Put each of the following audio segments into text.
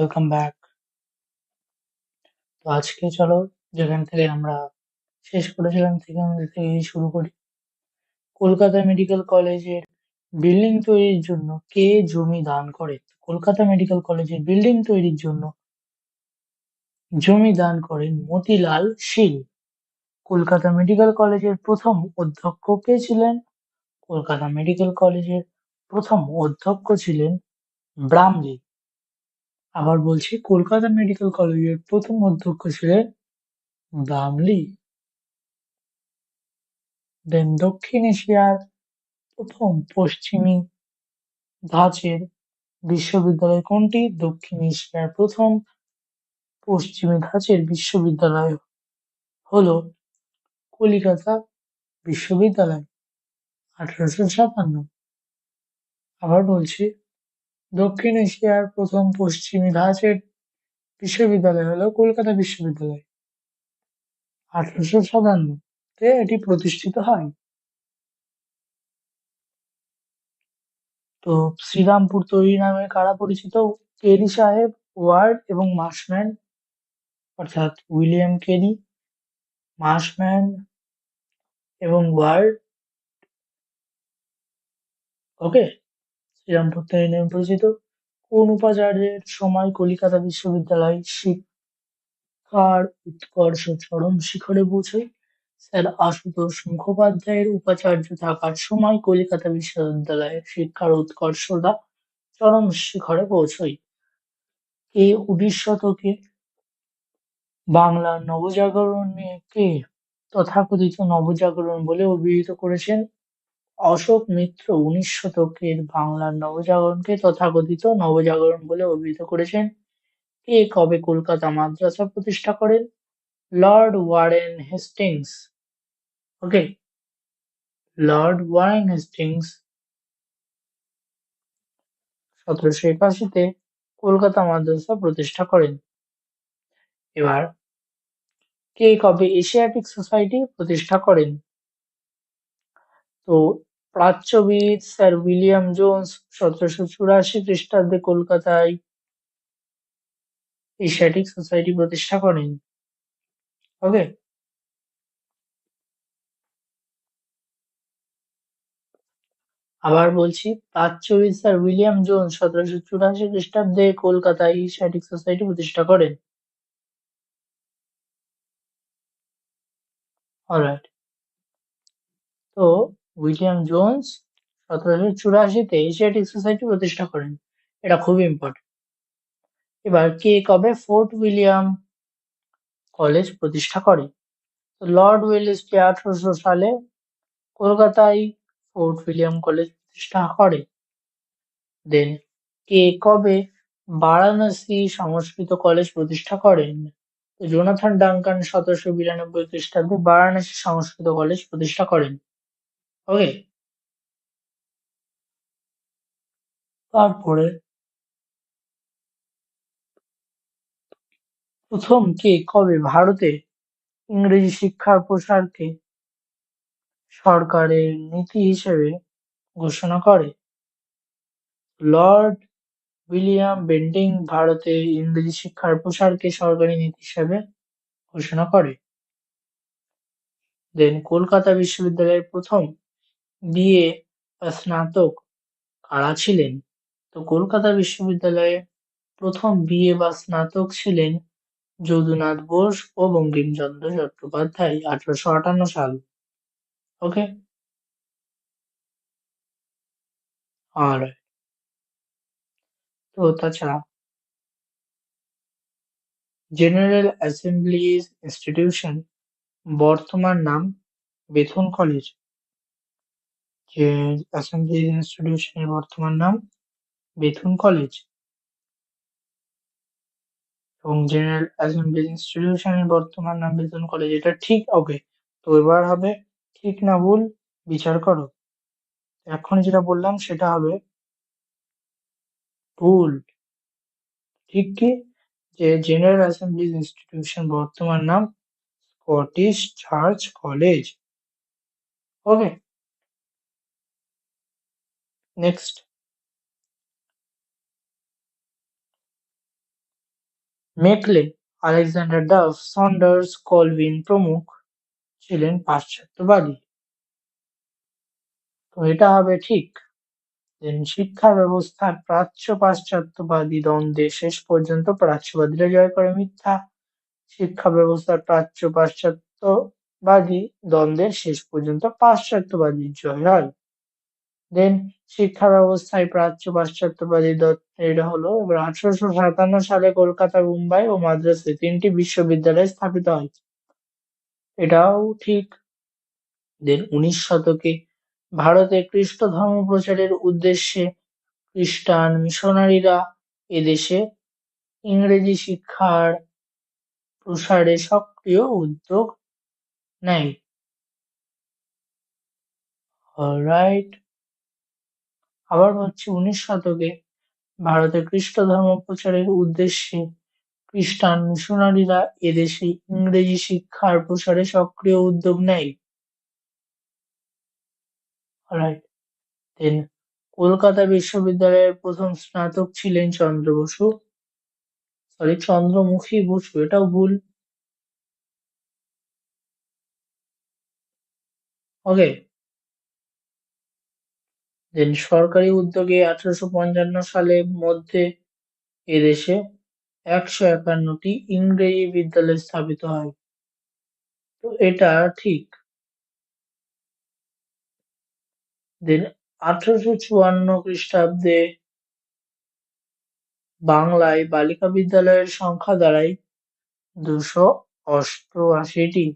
Welcome back তো আজকে চলো যেখান থেকে আমরা শেষ করেছিলাম, সেখান থেকে শুরু করি। কলকাতা মেডিকেল কলেজের বিল্ডিং তৈরির জন্য কে জমি দান করে? কলকাতা মেডিকেল কলেজের বিল্ডিং তৈরির জন্য জমি দান করেন মতিলাল শীল কলকাতা মেডিকেল কলেজের প্রথম অধ্যক্ষ কে ছিলেন? কলকাতা মেডিকেল কলেজের প্রথম অধ্যক্ষ ছিলেন ব্রামলি আবার বলছি, কলকাতা মেডিকেল কলেজের প্রথম অধ্যক্ষ ছিলেন ব্রামলি দেন দক্ষিণ এশিয়ার প্রথম পশ্চিমী ধাঁচের বিশ্ববিদ্যালয় কোনটি? দক্ষিণ এশিয়ার প্রথম পশ্চিমী ধাঁচের বিশ্ববিদ্যালয় হলো কলিকাতা বিশ্ববিদ্যালয়, আঠারোশো সাতান্ন আবার বলছি দক্ষিণ এশিয়ার প্রথম পশ্চিমী ধাঁচের বিশ্ববিদ্যালয় হলো কলকাতা বিশ্ববিদ্যালয়। আঠারোশো সাতান্নতে এটি প্রতিষ্ঠিত হয়। তো শ্রীরামপুর তৈরি নামে কারা পরিচিত? কেরি সাহেব, ওয়ার্ড এবং মাসম্যান, অর্থাৎ উইলিয়াম কেরি, মাসম্যান এবং ওয়ার্ড। ওকে শ্রীরামপুর তৈরি নামে পরিচিত। কোন উপাচার্যের সময় কলিকাতা বিশ্ববিদ্যালয় শিক্ষার উৎকর্ষ চরম শিখরে পৌঁছয় স্যার আশুতোষ মুখোপাধ্যায়ের উপাচার্য থাকার সময় কলিকাতা বিশ্ববিদ্যালয়ের শিক্ষার উৎকর্ষতা চরম শিখরে পৌঁছয় কে উনিশ শতকে বাংলার নবজাগরণকে তথাকথিত নবজাগরণ বলে অভিহিত করেছেন অশোক মিত্র উনিশ শতকের বাংলার নবজাগরণকে তথাকথিত নবজাগরণ বলে অভিহিত করেছেন। কে কবে কলকাতা মাদ্রাসা প্রতিষ্ঠা করেন? Lord Warren Hastings. Okay, Lord Warren Hastings সতেরোশো একাশিতে কলকাতা মাদ্রাসা প্রতিষ্ঠা করেন। এবার, কে কবে এশিয়াটিক সোসাইটি প্রতিষ্ঠা করেন? তো প্রাচ্যবিদ স্যার উইলিয়াম জোন্স সতেরোশো চুরাশি খ্রিস্টাব্দে কলকাতায় এশিয়াটিক সোসাইটি প্রতিষ্ঠা করেন। ওকে আবার বলছি, প্রাচ্যবিদ স্যার উইলিয়াম জোন্স সতেরোশো চুরাশি খ্রিস্টাব্দে কলকাতায় এশিয়াটিক সোসাইটি প্রতিষ্ঠা করেন। অলরাইট তো উইলিয়াম জোন্স সতেরোশো চুরাশিতে এশিয়াটিক সোসাইটি প্রতিষ্ঠা করেন। এটা খুব ইম্পর্টেন্ট এবার কে কবে ফোর্ট উইলিয়াম কলেজ প্রতিষ্ঠা করে? তো লর্ড ওয়েলেসলি আঠারোশো সালে কলকাতায় ফোর্ট উইলিয়াম কলেজ প্রতিষ্ঠা করে। দেন কে কবে বারাণসী সংস্কৃত কলেজ প্রতিষ্ঠা করেন? জোনাথন ডাঙ্কান সতেরোশো বিরানব্বই খ্রিস্টাব্দে বারাণসী সংস্কৃত কলেজ প্রতিষ্ঠা করেন। ওকে। তারপরে প্রথম কে? কবে? ভারতে ইংরেজি শিক্ষার প্রসারকে সরকারের নীতি হিসেবে ঘোষণা করে। লর্ড উইলিয়াম বেন্টিং ভারতে ইংরেজি শিক্ষার প্রসারকে সরকারি নীতি হিসেবে ঘোষণা করে। দেন কলকাতা বিশ্ববিদ্যালয়ের প্রথম বিএ বা স্নাতক কারা ছিলেন? তো কলকাতা বিশ্ববিদ্যালয়ে প্রথম বিএ বা স্নাতক ছিলেন যদুনাথ বোস ও বঙ্কিমচন্দ্র চট্টোপাধ্যায় আঠারোশো আটান্ন সাল। ওকে আর তো তাছাড়া জেনারেল অ্যাসেম্বলিজ ইনস্টিটিউশন বর্তমান নাম বেথুন কলেজ। যে অ্যাসেম্বলিজ ইনস্টিটিউশনের বর্তমান নাম বেথুন কলেজ। এবং জেনারেল অ্যাসেম্বলি ইনস্টিটিউশনের বর্তমান নাম বেতন কলেজ, এটা ঠিক ওকে তো এবার হবে, ঠিক না ভুল, বিচার করো। এখন যেটা বললাম, সেটা হবে, ভুল। ঠিক কি? যে জেনারেল অ্যাসেম্বলি ইনস্টিটিউশন বর্তমান নাম Scottish Church College. Okay? Next Macaulay, Alexander Duff, Saunders, Colvin প্রমুখ ছিলেন পাশ্চাত্যবাদী। তো এটা হবে ঠিক। শিক্ষা ব্যবস্থার প্রাচ্য-পাশ্চাত্যবাদী দ্বন্দ্বে শেষ পর্যন্ত প্রাচ্যবাদীরা জয় করে মিথ্যা। শিক্ষা ব্যবস্থার প্রাচ্য-পাশ্চাত্যবাদী দ্বন্দ্বের শেষ পর্যন্ত পাশ্চাত্যবাদীর জয় হয়। দেন শিক্ষা ব্যবস্থায় প্রাচ্য-পাশ্চাত্যবাদী এটা হলো এবার আঠারোশো সাতান্ন সালে কলকাতা, মুম্বাই ও মাদ্রাসে তিনটি বিশ্ববিদ্যালয় স্থাপিত হয়। এটাও ঠিক। দেন উনিশ শতকে ভারতে খ্রিস্ট ধর্ম প্রচারের উদ্দেশ্যে খ্রিস্টান মিশনারিরা এদেশে ইংরেজি শিক্ষার প্রসারে সক্রিয় উদ্যোগ নেয়। অলরাইট আবার হচ্ছে উনিশ শতকে ভারতে খ্রিস্ট ধর্ম প্রচারের উদ্দেশ্যে খ্রিস্টান মিশনারিরা এদেশে ইংরেজি শিক্ষার প্রসারে সক্রিয় উদ্যোগ নেয়। কলকাতা বিশ্ববিদ্যালয়ের প্রথম স্নাতক ছিলেন চন্দ্র বসু। সরি চন্দ্রমুখী বসু, এটাও ভুল। ওকে সরকারি উদ্যোগে আঠারোশো পঞ্চান্ন সালের মধ্যে এদেশে একশো একান্নটি ইংরেজি বিদ্যালয় স্থাপিত হয়। তো এটা ঠিক। দেন আঠারোশো চুয়ান্ন খ্রিস্টাব্দে বাংলায় বালিকা বিদ্যালয়ের সংখ্যা দাঁড়ায় দুশো অষ্টআশিটি।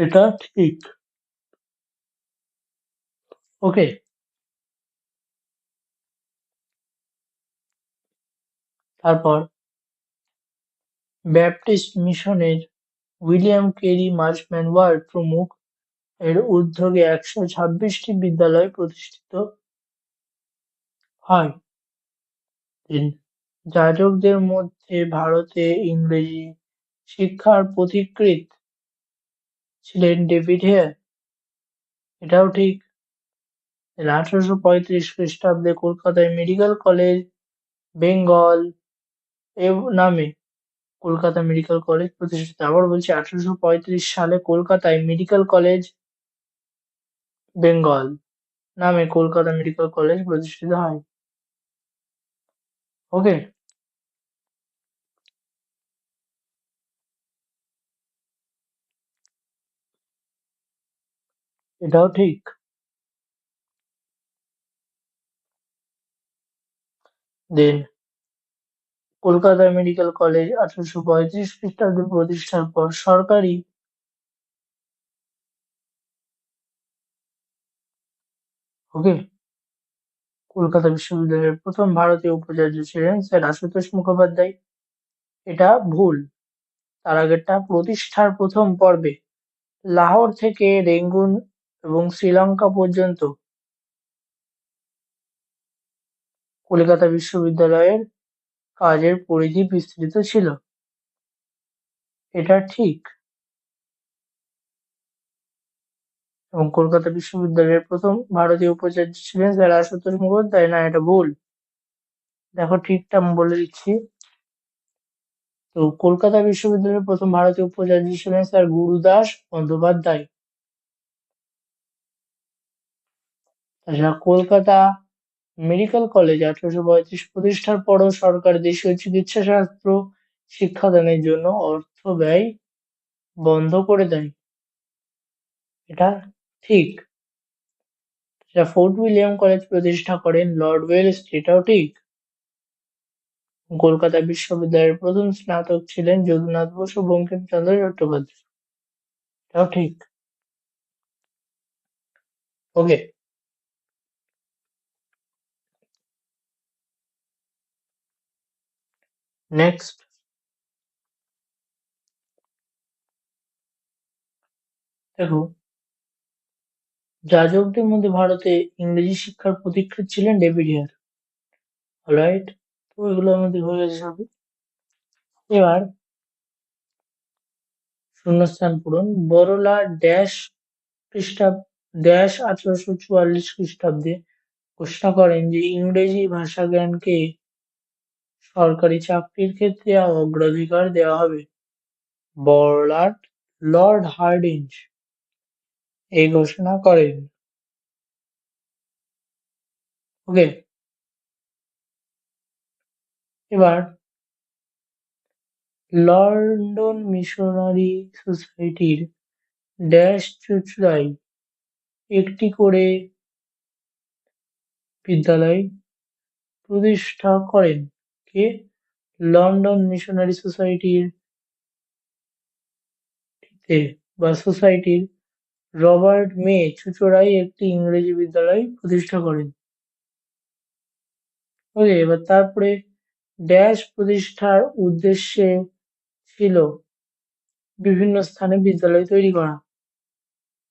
এটা ঠিক। ওকে তারপর ব্যাপটিস্ট মিশনের উইলিয়াম কেরি মার্চম্যান ওয়ার্ড প্রমুখ এর উদ্যোগে একশো ছাব্বিশটি বিদ্যালয় প্রতিষ্ঠিত হয়। যাজকদের মধ্যে ভারতে ইংরেজি শিক্ষার পথিকৃৎ ছিলেন ডেভিড হেয়ার। এটাও ঠিক। আঠারোশো পঁয়ত্রিশ খ্রিস্টাব্দে কলকাতায় মেডিকেল কলেজ, বেঙ্গল নামে কলকাতা মেডিকেল কলেজ প্রতিষ্ঠিত। আবার বলছি, আঠারোশো পঁয়ত্রিশ সালে কলকাতায় মেডিকেল কলেজ, বেঙ্গল নামে কলকাতা মেডিকেল কলেজ প্রতিষ্ঠিত হয়। ওকে। এটাও ঠিক। দেন, কলকাতা মেডিকেল কলেজ আঠারোশো পঁয়ত্রিশ খ্রিস্টাব্দে প্রতিষ্ঠার পর সরকারি ওকে, কলকাতা বিশ্ববিদ্যালয়ের প্রথম ভারতীয় উপাচার্য ছিলেন স্যার আশুতোষ মুখোপাধ্যায়। এটা ভুল। তার আগেরটা প্রতিষ্ঠার প্রথম পর্বে লাহোর থেকে রেঙ্গুন এবং শ্রীলঙ্কা পর্যন্ত কলকাতা বিশ্ববিদ্যালয়ের কাজের পরিধি বিস্তৃত ছিল। এটা ঠিক। এবং কলকাতা বিশ্ববিদ্যালয়ের প্রথম ভারতীয় উপাচার্য ছিলেন স্যার আশুতোষ মুখোপাধ্যায়। না, এটা ভুল। দেখো, ঠিকটা আমি বলে দিচ্ছি। তো কলকাতা বিশ্ববিদ্যালয়ের প্রথম ভারতীয় উপাচার্য ছিলেন sir Gurudas Bandyopadhyay. Kolkata medical college আঠারোশো পঁয়ত্রিশ প্রতিষ্ঠার পরও সরকার দেশীয় চিকিৎসা শাস্ত্র শিক্ষাদানের জন্য অর্থ ব্যয় বন্ধ করে দেয়। এটা ঠিক। ফোর্ট উইলিয়াম কলেজ প্রতিষ্ঠা করেন লর্ড ওয়েলেসলি এটাও ঠিক। কলকাতা বিশ্ববিদ্যালয়ের প্রথম স্নাতক ছিলেন যদুনাথ বসু, বঙ্কিমচন্দ্র চট্টোপাধ্যায়। এটাও ঠিক। ওকে নেক্সট দেখো যাজকদের মধ্যে ভারতে ইংরেজি শিক্ষার পথিকৃৎ ছিলেন ডেভিড হেয়ার। রাইট তো এগুলো আমাদের হয়ে গেছে সবই। এবার শূন্যস্থান পূরণ। বড়লা ড্যাশ খ্রিস্টাব্দ ড্যাশ আঠারোশো চুয়াল্লিশ খ্রিস্টাব্দে ঘোষণা করেন যে ইংরেজি ভাষা জ্ঞানকে সরকারি চাকরির ক্ষেত্রে অগ্রাধিকার দেওয়া হবে। বড়লাট, লর্ড হার্ডিঞ্জ, এই ঘোষণা করেন। ওকে এবার, লন্ডন মিশনারি সোসাইটির ড্যাশ চুঁচুড়ায় একটি করে বিদ্যালয় প্রতিষ্ঠা করেন কে? লন্ডন মিশনারি সোসাইটির বা সোসাইটির রবার্ট মে চুঁচুড়ায় একটি ইংরেজি বিদ্যালয় প্রতিষ্ঠা করেন। ওকে, এবার তারপরে ড্যাশ প্রতিষ্ঠার উদ্দেশ্যে ছিল বিভিন্ন স্থানে বিদ্যালয় তৈরি করা।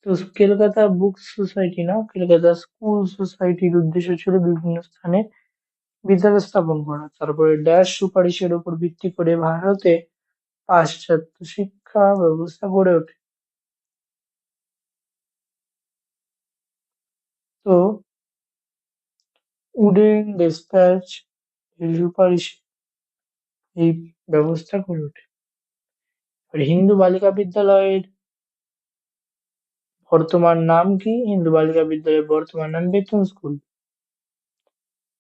তো কলকাতা বুক সোসাইটি না, কলকাতা স্কুল সোসাইটির উদ্দেশ্য ছিল বিভিন্ন স্থানে বিদ্যালয় স্থাপন করা। তারপরে ড্যাশ সুপারিশের উপর ভিত্তি করে ভারতে পাশ্চাত্য শিক্ষা ব্যবস্থা গড়ে ওঠে। তো উডেন, ডিসপ্যাচ সুপারিশে এই ব্যবস্থা গড়ে ওঠে। হিন্দু বালিকা বিদ্যালয়ের বর্তমান নাম কি? হিন্দু বালিকা বিদ্যালয়ের বর্তমান নাম বেতন স্কুল।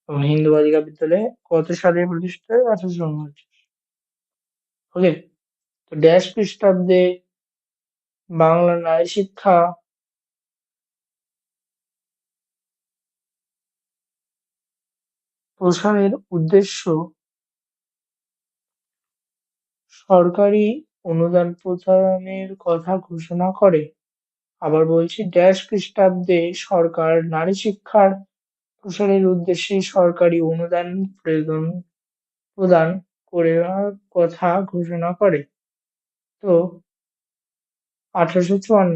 হিন্দু বালিকা বিদ্যালয়ে কত সালে প্রতিষ্ঠা হয়? আঠারোশো উনপঞ্চাশ। ওকে তো ড্যাশ খ্রিস্টাব্দে বাংলা নারী শিক্ষা প্রসারের উদ্দেশ্য সরকারি অনুদান প্রদানের কথা ঘোষণা করে। আবার বলছি ড্যাশ খ্রিস্টাব্দে সরকার নারী শিক্ষার প্রসারের উদ্দেশ্যে সরকারি অনুদান প্রয়োজন প্রদান করার কথা ঘোষণা করে। তো, আঠারোশো চুয়ান্ন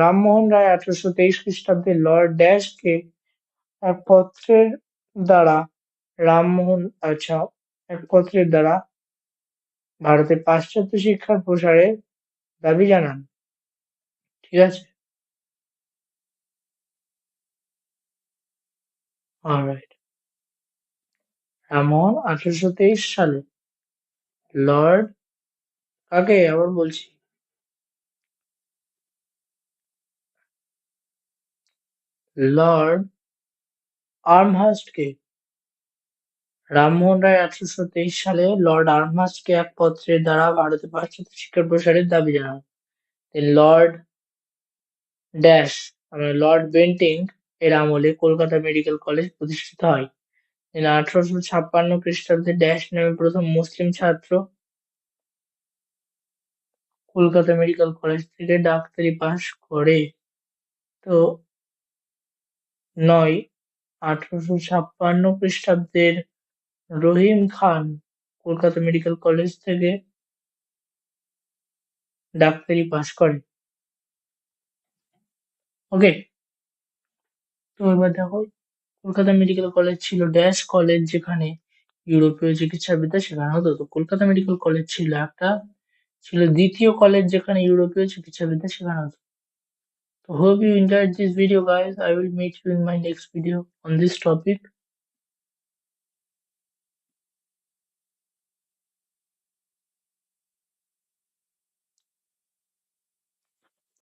রামমোহন রায় আঠারোশো তেইশ খ্রিস্টাব্দে লর্ড ড্যাশকে এক পত্রের দ্বারা রামমোহন আচ্ছা এক পত্রের দ্বারা ভারতের পাশ্চাত্য শিক্ষার প্রসারে দাবি জানান। ঠিক আছে? রামমোহন আঠারোশো তেইশ সালে। লর্ড কাকে আবার বলছি? লর্ড আর্মহাস্টকে রামমোহন রায় আঠারোশো তেইশ সালে লর্ড আর্মহাস্টকে এক পত্রের দ্বারা ভারতে পাশ্চাত্য শিক্ষার প্রসারের দাবি জানান। লর্ড ড্যাশ মানে লর্ড বেন্টিং এর আমলে কলকাতা মেডিকেল কলেজ প্রতিষ্ঠিত হয়। তিনি আঠারোশো ছাপ্পান্ন খ্রিস্টাব্দে ড্যাশ নামে প্রথম মুসলিম ছাত্র কলকাতা মেডিকেল কলেজ থেকে ডাক্তারি পাশ করে। তো নয়, আঠারোশো ছাপ্পান্ন খ্রিস্টাব্দের রহিম খান কলকাতা মেডিকেল কলেজ থেকে ডাক্তারি পাশ করে ওকে তো এবার দেখো, কলকাতা মেডিকেল কলেজ ছিল ড্যাশ কলেজ যেখানে ইউরোপীয় চিকিৎসাবিদ্যা শেখানো হতো। তো কলকাতা মেডিকেল কলেজ ছিল একটা, ছিল দ্বিতীয় কলেজ যেখানে ইউরোপীয় চিকিৎসাবিদ্যা শেখানো হতো। তো hope you enjoy this video guys I will meet you in my next video on this topic.